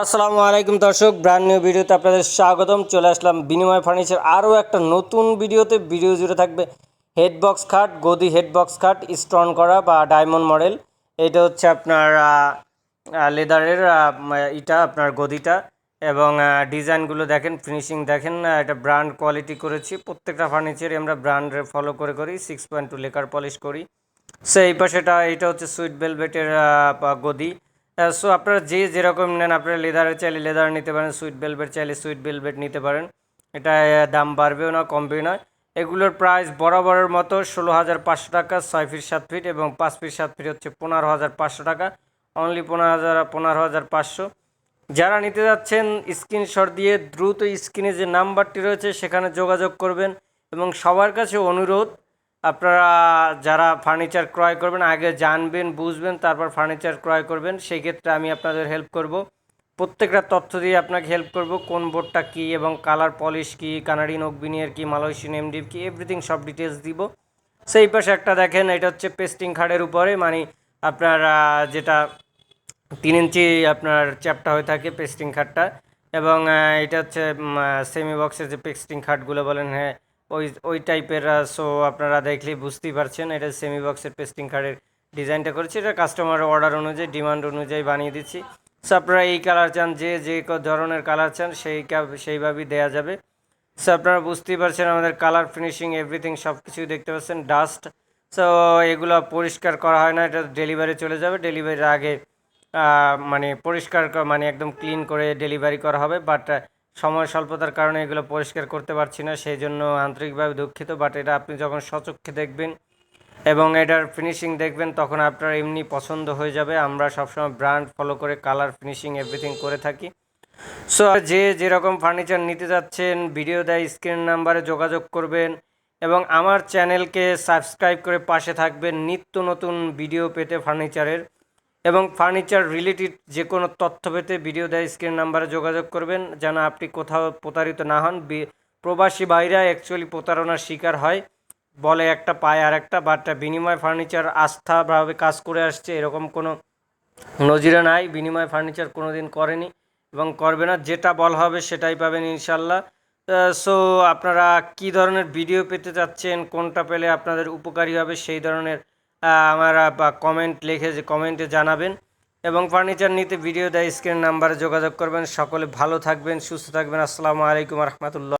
আসসালামু আলাইকুম দর্শক ব্র্যান্ড নিউ ভিডিওতে আপনাদের স্বাগতম। চলে আসলাম বিনিময় ফার্নিচার আরও একটা নতুন ভিডিওতে। ভিডিও জুড়ে থাকবে হেডবক্স খাট, গদি হেডবক্স খাট স্ট্রন করা বা ডায়মন্ড মডেল এটা হচ্ছে আপনার লেদারের ইটা, আপনার গদিটা। এবং ডিজাইনগুলো দেখেন ফিনিশিং দেখেন এটা ব্র্যান্ড কোয়ালিটি করেছি। প্রত্যেকটা ফার্নিচারই আমরা ব্র্যান্ডের ফলো করে করি six point two lacquer polish করি। সো এই পাশেটা, এটা হচ্ছে সুইট বেলভেটের গদি। সো আপনারা যে যেরকম নেন, আপনারা লেদারের চাইলে লেদার নিতে পারেন সুইট বেলভেট চাইলে সুইট বেলভেট নিতে পারেন। এটা দাম বাড়বেও না, কমবেও না। এগুলোর প্রাইস বরাবরের মতো ষোলো হাজার পাঁচশো টাকা, ছয় ফিট সাত ফিট এবং পাঁচ ফিট সাত ফিট হচ্ছে পনেরো হাজার পাঁচশো টাকা। অনলি পনেরো হাজার পনেরো হাজার পাঁচশো। যারা নিতে যাচ্ছেন স্ক্রিনশট দিয়ে দ্রুত স্ক্রিনে যে নাম্বারটি রয়েছে, সেখানে যোগাযোগ করবেন এবং সবার কাছে অনুরোধ আপনারা যারা ফার্নিচার ক্রয় করবেন, আগে জানবেন, বুঝবেন, তারপর ফার্নিচার ক্রয় করবেন, সেই ক্ষেত্রে আমি আপনাদের হেল্প করব। প্রত্যেকটা তথ্য দিয়ে আপনাকে হেল্প করব, কোন বোর্ডটা কী এবং কালার পলিশ কী কানাডি নকবিনিয়ার কী, মালয়েশিয়ান এমডির কী এভরিথিং সব ডিটেলস দিব। সেই পাশে একটা দেখেন, এটা হচ্ছে পেস্টিং খাটের উপরে মানে আপনার যেটা তিন ইঞ্চি আপনার চ্যাপটা হয়ে থাকে পেস্টিং খাটটা এবং এটা হচ্ছে সেমি বক্সের যে পেস্টিং খাটগুলো বলেন হ্যাঁ ওই ওই টাইপের সো আপনারা দেখলেই বুঝতেই পারছেন, এটা সেমি বক্সের পেস্টিং খাটের ডিজাইনটা করেছি, এটা কাস্টমার অর্ডার অনুযায়ী ডিমান্ড অনুযায়ী বানিয়ে দিচ্ছি। সো আপনারা এই কালার চান, যে যে ধরনের কালার চান, সেই সেইভাবেই দেওয়া যাবে। সো আপনারা বুঝতেই পারছেন আমাদের কালার ফিনিশিং এভরিথিং সব কিছুই দেখতে পাচ্ছেন ডাস্ট সো এগুলো পরিষ্কার করা হয় না, এটা ডেলিভারি চলে যাবে ডেলিভারির আগে মানে পরিষ্কার মানে একদম ক্লিন করে ডেলিভারি করা হবে বাট সময় স্বল্পতার কারণে এগুলো পরিষ্কার করতে পারছি না সেই জন্য আন্তরিকভাবে দুঃখিত বাট এটা আপনি যখন সচক্ষে দেখবেন এবং এটার ফিনিশিং দেখবেন, তখন আপনার এমনি পছন্দ হয়ে যাবে। আমরা সবসময় ব্র্যান্ড ফলো করে কালার ফিনিশিং এভরিথিং করে থাকি। সো যে যেরকম ফার্নিচার নিতে যাচ্ছেন ভিডিও দেয় স্ক্রিন নাম্বারে যোগাযোগ করবেন এবং আমার চ্যানেলকে সাবস্ক্রাইব করে পাশে থাকবেন। নিত্য নতুন ভিডিও পেতে ফার্নিচারের এবং ফার্নিচার রিলেটেড যে কোনো তথ্য পেতে ভিডিও দেয় স্ক্রিন নাম্বারে যোগাযোগ করবেন, যেন আপনি কোথাও প্রতারিত না হন। প্রবাসী ভাইরা অ্যাকচুয়ালি প্রতারণার শিকার হয়। বলে একটা পায় আর একটা বাট বিনিময় ফার্নিচার আস্থাভাবে কাজ করে আসছে, এরকম কোনো নজিরে নাই। বিনিময় ফার্নিচার কোনো দিন করেনি এবং করবে না। যেটা বলা হবে সেটাই পাবেন ইনশাল্লাহ। সো আপনারা কি ধরনের ভিডিও পেতে চাচ্ছেন, কোনটা পেলে আপনাদের উপকারী হবে, সেই ধরনের আমার কমেন্ট লিখে কমেন্টে জানাবেন এবং ফার্নিচার নিতে ভিডিও দেয় স্ক্রিন নাম্বারে যোগাযোগ করবেন। সকলে ভালো থাকবেন, সুস্থ থাকবেন। আসসালামু আলাইকুম রহমতুল্লাহ।